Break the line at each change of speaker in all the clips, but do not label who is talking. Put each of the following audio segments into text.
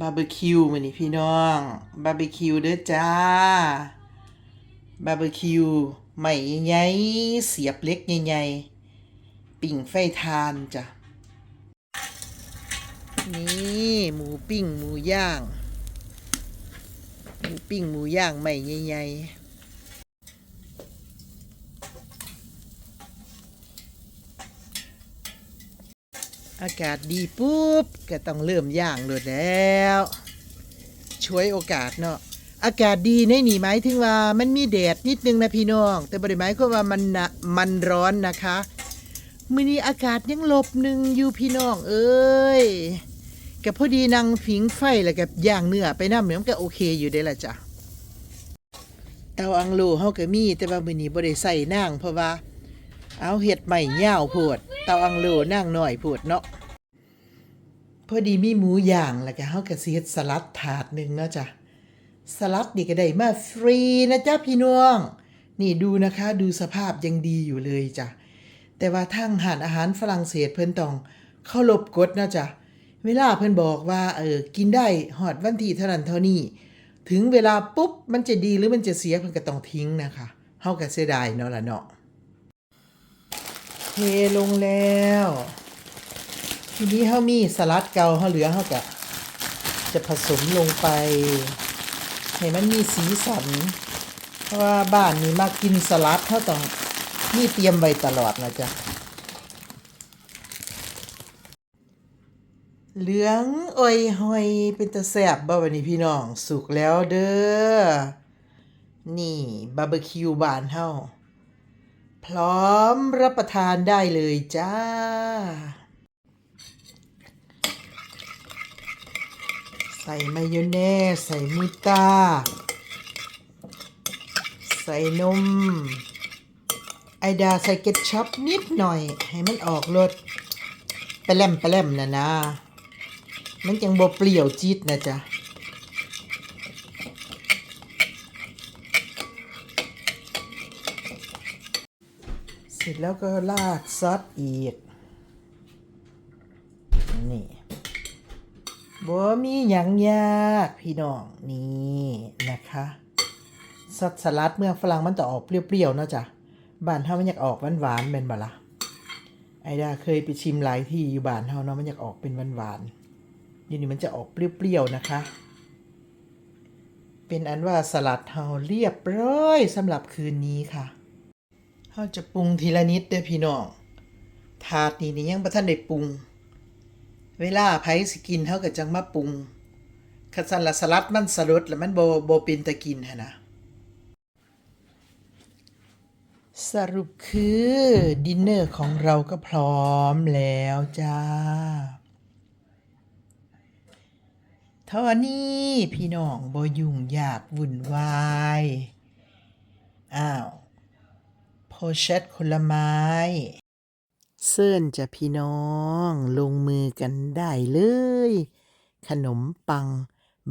บาร์บีคิวมื้อนี้พี่น้องบาร์บีคิวเด้อจ้าบาร์บีคิวใหม่ใหญ่เสียบเล็กใหญ่ๆปิ่งไฟทานจ้ะนี่หมูปิ้งหมูย่าง หมูปิ้งหมูย่างใหม่ใหญ่ๆ อากาศดีปุ๊บก็ต้องเริ่มย่างเลยแล้ว ช่วยโอกาสเนาะอากาศดีในนี่หมายถึงว่ามันมีแดดนิดนึงนะพี่น้อง แต่บริหมายก็ว่ามันนะมันร้อนนะคะมื้อนี้อากาศยังหลบหนึ่งอยู่พี่น้องเอ้ยกับพอดีนางผิงไฟแล้วกับย่างเนื้อไปน้ำเหมือนก็โอเคอยู่ได้ละจ้ะเตาอังโลเฮาก็มีแต่ว่ามื้อนี้บ่ได้ใส่นางเพราะว่า เอาเห็ดใหม่ยาวโพดเตาอังโลนางหน้อยโพดเนาะพอดีมีหมูย่างแล้วก็เฮาก็สิเฮ็ดสลัดถาดหนึ่งเนาะจ้ะสลัดนี่ก็ได้มาฟรีนะจ๊ะพี่น้อง นี่ดูนะคะดูสภาพยังดีอยู่เลยจ้ะแต่ว่าทางหารอาหารฝรั่งเศสเพิ่นต้องเข้ารบกฎนะจ๊ะเวลาเพิ่นบอกว่าเออกินได้หอดวันที่เท่านั้นเท่านี้ ถึงเวลาปุ๊บมันจะดีหรือมันจะเสียเพิ่นก็ต้องทิ้งนะคะเฮาก็เสียดายเนาะล่ะเนาะ เทลงแล้ว ทีนี้เฮามีสลัดเกาเฮาเหลือเฮาก็จะผสมลงไป ให้มันมีสีสัน เพราะว่าบ้านนี้มากินสลัดเขาต้องมีเตรียมไว้ตลอดนะจ๊ะเหลืองอ่อยหอยเป็นตะแสบบ่วันนี้พี่น้องสุกแล้วเด้อ นี่บาร์บีคิวบานเฮา พร้อมรับประทานได้เลยจ้า ใส่มายองเนสใส่มูตาใส่นม ไอดาใส่เกตชัพนิดหน่อย ให้มันออกรสไปแลมไปแลมนะนะ มันจังบ่เปรี้ยวจี๊ดนะจ๊ะ สร็จแล้วก็ราดซอสอีก นี่บ่มีหยังยากพี่น้องนี่นะคะสัสลัดเมืองฝรั่งมันจะออกเปรี้ยวๆเนาะจ้ะบ้านเฮามันอยากออกหวานๆเป็นบ่ล่ะไอดาเคยไปชิมหลายที่อยู่บ้านเฮาเนาะมันอยากออกเป็นหวานๆอยู่นี่มันจะออกเปรี้ยวๆนะคะ เป็นอันว่าสลัดเฮาเรียบร้อยสำหรับคืนนี้ค่ะ เฮาจะปรุงทีละนิดเด้อพี่น้องถาดนี้นี่ยังบ่ทันได้ปรุง เวลาไผสิกินเฮาก็จังมาปรุงคันซั่นละสลัดมันสลดแล้วมันบ่บ่เป็นตะกินหันนะสรุปคือดินเนอร์ของเราก็พร้อมแล้วจ้าเท่านี้พี่น้องบ่ยุ่งยากวุ่นวาย อ้าว โพเชตผลไม้เซิ่นจะพี่น้องลงมือกันได้เลย ขนมปัง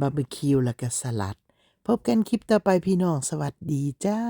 บาร์บีคิวและก็สลัด พบกันคลิปต่อไปพี่น้องสวัสดีจ้า